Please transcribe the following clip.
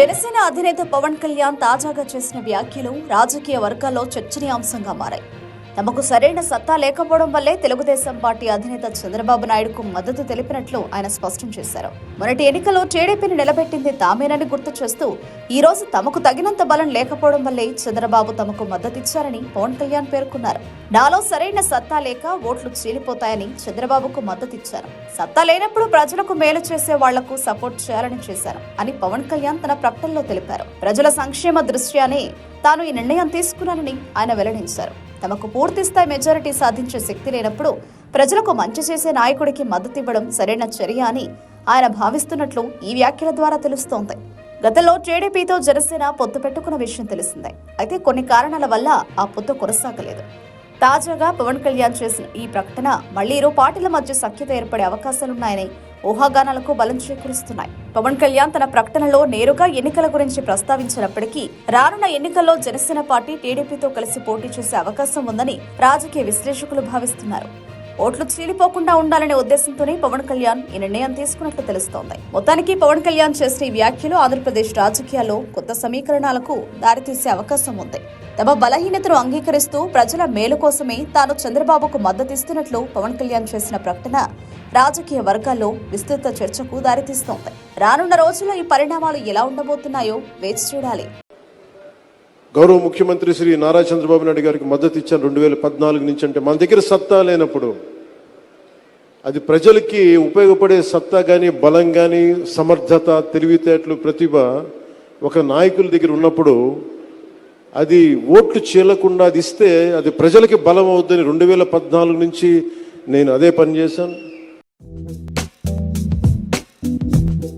జనసేన అధినేత పవన్ కళ్యాణ్ తాజాగా చేసిన వ్యాఖ్యలు రాజకీయ వర్గాల్లో చర్చనీయాంశంగా మారాయి. తమకు సరైన సత్తా లేకపోవడం వల్లే తెలుగుదేశం పార్టీ అధినేత చంద్రబాబు నాయుడుకు మద్దతు తెలిపినట్లు ఆయన స్పష్టం చేశారు. మొన్నటి ఎన్నికల్లో టీడీపీని నిలబెట్టింది తామేనని గుర్తు చేస్తూ ఈ రోజు తమకు తగినంత బలం లేకపోవడం వల్లే చంద్రబాబు తమకు మద్దతిచ్చారని పవన్ కళ్యాణ్ పేర్కొన్నారు. నాలో సరైన సత్తా లేక ఓట్లు చీలిపోతాయని చంద్రబాబుకు మద్దతిచ్చారు సత్తా లేనప్పుడు ప్రజలకు మేలు చేసే వాళ్ళకు సపోర్ట్ చేయాలని చేశారు అని పవన్ కళ్యాణ్ తన ప్రకటనలో తెలిపారు. ప్రజల సంక్షేమ దృష్ట్యానే తాను ఈ నిర్ణయం తీసుకున్నానని ఆయన వెల్లడించారు. తమకు పూర్తి స్థాయి మెజారిటీ సాధించే శక్తి లేనప్పుడు ప్రజలకు మంచి చేసే నాయకుడికి మద్దతు ఇవ్వడం సరైన చర్య అని ఆయన భావిస్తున్నట్లు ఈ వ్యాఖ్యల ద్వారా తెలుస్తోంది. గతంలో టీడీపీతో జనసేన పొత్తు పెట్టుకున్న విషయం తెలిసిందే. అయితే కొన్ని కారణాల వల్ల ఆ పొత్తు కొనసాగలేదు. తాజాగా పవన్ కళ్యాణ్ చేసిన ఈ ప్రకటన మళ్ళీ ఇరు పార్టీల మధ్య సఖ్యత ఏర్పడే అవకాశాలున్నాయని ఊహాగానాలకు బలం చేకూరుస్తున్నాయి. పవన్ కళ్యాణ్ తన ప్రకటనలో నేరుగా ఎన్నికల గురించి ప్రస్తావించినప్పటికీ రానున్న ఎన్నికల్లో జనసేన పార్టీ టీడీపీతో కలిసి పోటీ చేసే అవకాశం ఉందని రాజకీయ విశ్లేషకులు భావిస్తున్నారు. ఓట్లు చీలిపోకుండా ఉండాలనే ఉద్దేశంతోనే పవన్ కళ్యాణ్ ఈ నిర్ణయం తీసుకున్నట్లు తెలుస్తోంది. మొత్తానికి పవన్ కళ్యాణ్ చేసిన ఈ వ్యాఖ్యలు ఆంధ్రప్రదేశ్ రాజకీయాల్లో కొత్త సమీకరణాలకు దారితీసే అవకాశం ఉంది. తమ బలహీనతను అంగీకరిస్తూ ప్రజల మేలు కోసమే తాను చంద్రబాబుకు మద్దతిస్తున్నట్లు పవన్ కళ్యాణ్ చేసిన ప్రకటన రాజకీయ వర్గాల్లో విస్తృత చర్చకు దారితీస్తోంది. రానున్న రోజుల్లో ఈ పరిణామాలు ఎలా ఉండబోతున్నాయో వేచి చూడాలి. గౌరవ ముఖ్యమంత్రి శ్రీ నారా చంద్రబాబు నాయుడు గారికి మద్దతు ఇచ్చాను. రెండు వేల పద్నాలుగు నుంచి అంటే మన దగ్గర సత్తా లేనప్పుడు అది ప్రజలకి ఉపయోగపడే సత్తా కానీ బలం కానీ సమర్థత తెలివితేటలు ప్రతిభ ఒక నాయకుల దగ్గర ఉన్నప్పుడు అది ఓట్లు చీలకుండా అది ఇస్తే అది ప్రజలకి బలం అవుద్దని రెండు వేల పద్నాలుగు నుంచి నేను అదే పని చేశాను.